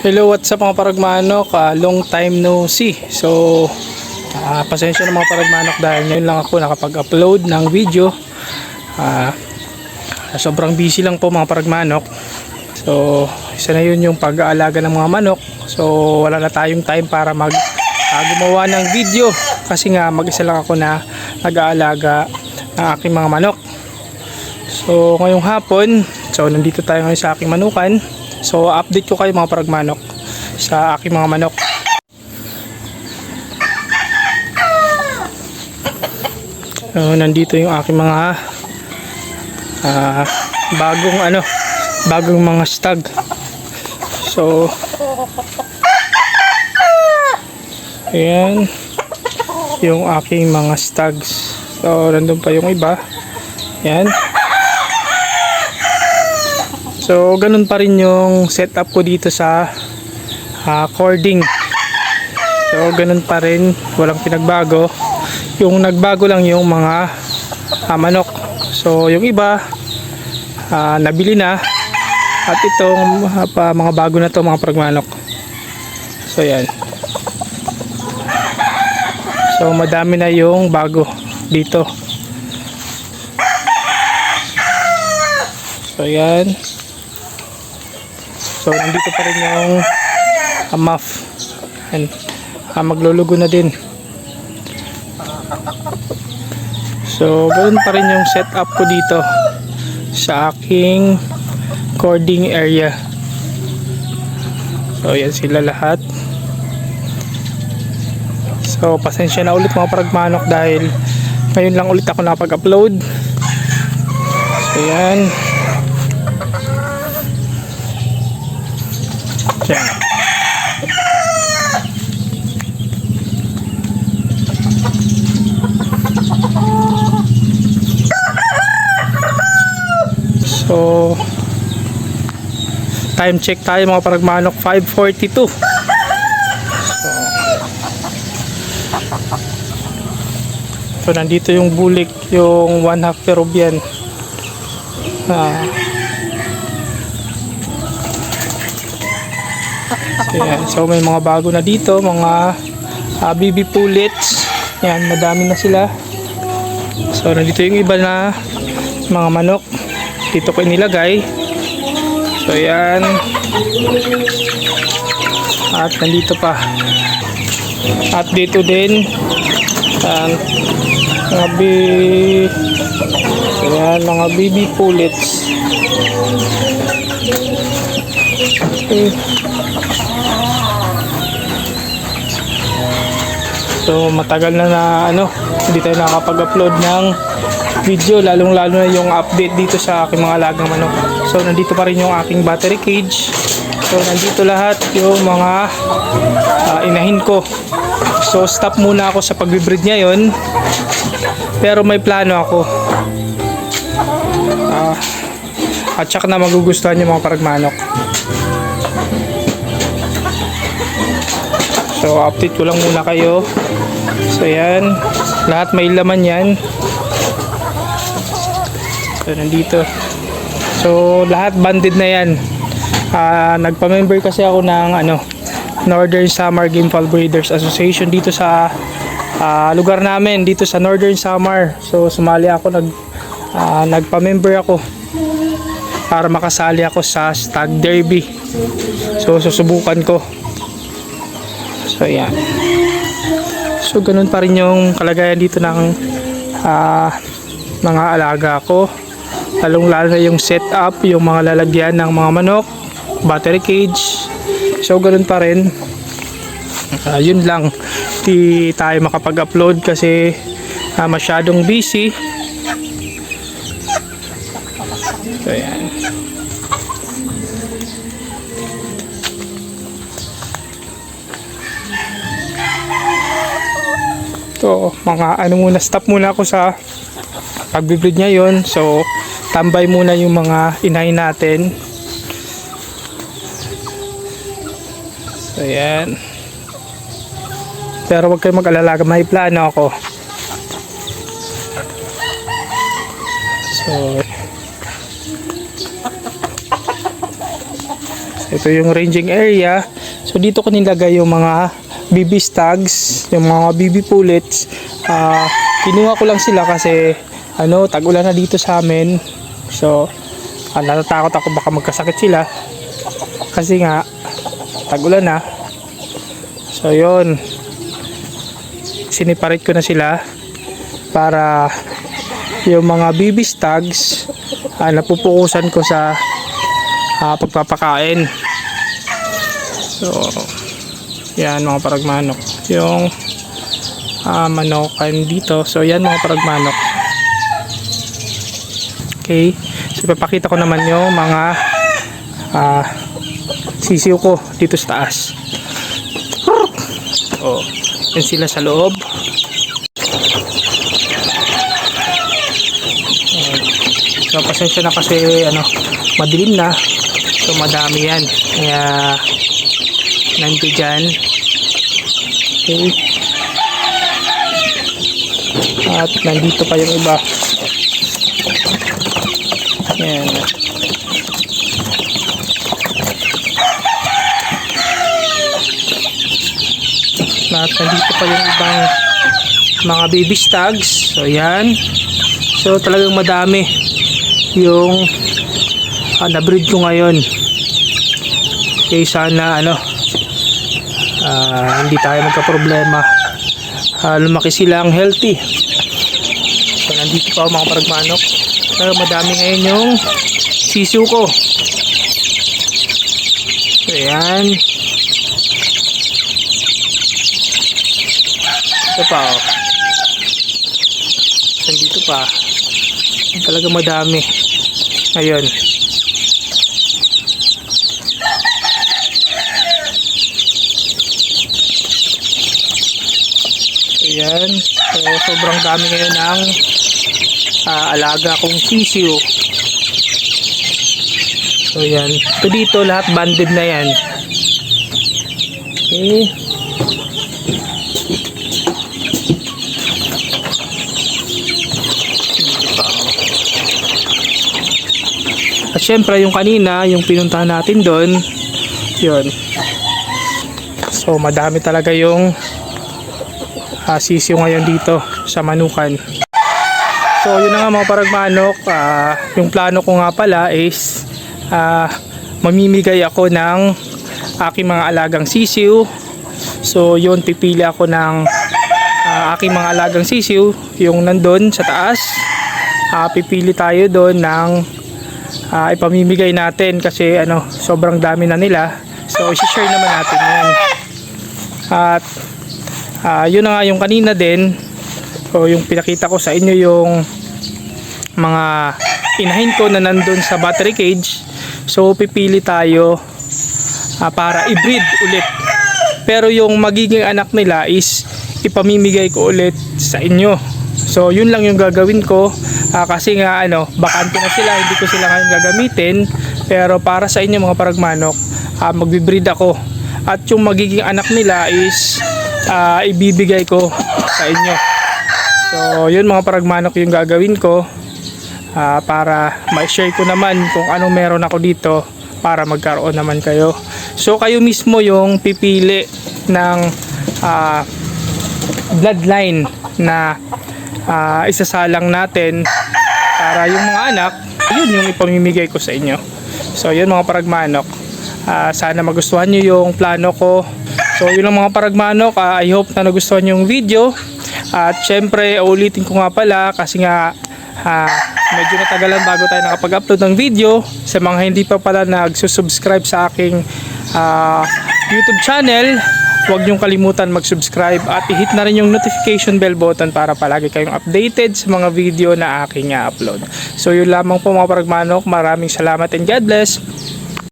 Hello, what's up mga paragmanok? Ah, long time no see. So, ah, pasensya na mga paragmanok dahil ngayon lang ako nakapag-upload ng video. Ah, sobrang busy lang po mga paragmanok. So, isa na yun yung pag-aalaga ng mga manok. So, wala na tayong time para mag ah, gumawa ng video kasi nga mag-isa lang ako na nag-aalaga ng aking mga manok. So, ngayong hapon, so nandito tayo ngayon sa aking manukan. So, update ko kayo mga paragmanok sa aking mga manok. So, nandito yung aking mga ah, bagong ano, bagong mga stag. So, ayan yung aking mga stags. So, nandun pa yung iba. Ayan. So, ganun pa rin yung setup ko dito sa ah, cording. So, ganun pa rin. Walang pinagbago. Yung nagbago lang yung mga ah, manok. So, yung iba, ah, nabili na. At itong ah, pa, mga bago na to mga pragmanok. So, yan. So, madami na yung bago dito. So, yan. So, nandito pa rin yung uh, muff. Yan. Ah, maglulugo na din. So, ganoon pa rin yung setup ko dito sa aking cording area. So, yan sila lahat. So, pasensya na ulit mga paragmanok dahil ngayon lang ulit ako nakapag-upload. So, yan. Yan. So, time check tayo mga paragmanok 542. So, nandito yung bulik, yung one half Peruvian. Ah. So, yan. So, may mga bago na dito, mga ah, BB pullets. Yan, madami na sila. So, nandito yung iba na mga manok. Dito ko inilagay. So, yan. At nandito pa. At dito din. Yan. Mga B... Yan, mga BB pullets. Okay. So matagal na na ano, hindi tayo nakakapag-upload ng video lalong lalo na yung update dito sa aking mga alagang manok. So nandito pa rin yung aking battery cage. So nandito lahat yung mga ah, inahin ko. So stop muna ako sa pagbibreed ngayon. Pero may plano ako. Ah, at saka na magugustuhan yung mga paragmanok. So, update ko lang muna kayo. So, yan. Lahat may laman yan. So, nandito. So, lahat banded na yan. Ah, nagpa-member kasi ako ng ano, Northern Summer Game Fall Breeders Association dito sa ah, lugar namin, dito sa Northern Summer. So, sumali ako, nag, ah, nagpa-member ako para makasali ako sa Stag Derby. So, susubukan ko. So, ayan. So, ganun pa rin yung kalagayan dito ng ah, mga alaga ko. Lalong lalo na yung setup, yung mga lalagyan ng mga manok, battery cage. So, ganun pa rin. Ah, yun lang. Di tayo makapag-upload kasi ah, masyadong busy. So, ayan. So, mga ano muna, stop muna ako sa pagbibreed ngayon. So, tambay muna yung mga inay natin. So, yan. Pero wag kayo mag-alala, may plano ako. So, ito yung ranging area. So dito ko nilagay yung mga BB stags, yung mga BB pullets. Ah, kinuha ko lang sila kasi ano, tag-ulan na dito sa amin. So, ah, natatakot ako baka magkasakit sila. Kasi nga, tag-ulan na. So, yun. Siniparate ko na sila para yung mga BB stags ah, napupukusan ko sa ah, pagpapakain. So, yan mga paragmanok. Yung ah, manokan dito. So, yan mga paragmanok. Okay. So, papakita ko naman yung mga ah, sisiw ko dito sa taas. Oh, yan sila sa loob. So, pasensya na kasi ano, madilim na. So, madami yan. Kaya, nandiyo dyan. Okay. At nandito pa yung iba. Yan. At nandito pa yung ibang mga baby stags. So, yan. So, talagang madami yung uh, na-breed ko ngayon. Okay, sana ano ah, hindi tayo magka-problema. Ah, lumaki silang healthy. So, nandito pa mga paragmanok. Pero madami ngayon yung sisiw ko. So, yan. Ito pa oh. Nandito pa. Talaga madami. Ngayon. Ayan. So, sobrang dami ngayon ng ah, alaga kong sisiyo. So, yan. Ito dito, lahat banded na yan. Okay. At syempre, yung kanina, yung pinuntahan natin doon, yun. So, madami talaga yung uh, sisiyo ngayon dito sa Manukan. So, yun na nga mga paragmanok. ah, yung plano ko nga pala is ah, mamimigay ako ng aking mga alagang sisiw. So, yun, pipili ako ng ah, aking mga alagang sisiw, yung nandun sa taas. Ah, pipili tayo doon ng ah, ipamimigay natin kasi ano, sobrang dami na nila. So, isi-share naman natin yan. At Ah, yun na nga yung kanina din. O yung pinakita ko sa inyo yung mga inahin ko na nandun sa battery cage. So pipili tayo ah, para i-breed ulit. Pero yung magiging anak nila is ipamimigay ko ulit sa inyo. So yun lang yung gagawin ko. Ah, kasi nga ano bakante na sila hindi ko sila ngayon gagamitin. Pero para sa inyo mga paragmanok ah, magbe-breed ako. At yung magiging anak nila is ah, ibibigay ko sa inyo. So, yun mga paragmanok yung gagawin ko ah, para ma-share ko naman kung anong meron ako dito para magkaroon naman kayo. So, kayo mismo yung pipili ng ah, bloodline na ah, isasalang natin para yung mga anak, yun yung ipamimigay ko sa inyo. So, yun mga paragmanok. Ah, sana magustuhan nyo yung plano ko. So, yun lang mga paragmanok. Ah, I hope na nagustuhan yung video. At syempre, ulitin ko nga pala kasi nga ah, medyo natagalan bago tayo nakapag-upload ng video. Sa mga hindi pa pala nagsusubscribe sa aking ah, YouTube channel, huwag niyong kalimutan mag-subscribe at i-hit na rin yung notification bell button para palagi kayong updated sa mga video na aking upload. So yun lamang po mga paragmanok. Maraming salamat and God bless.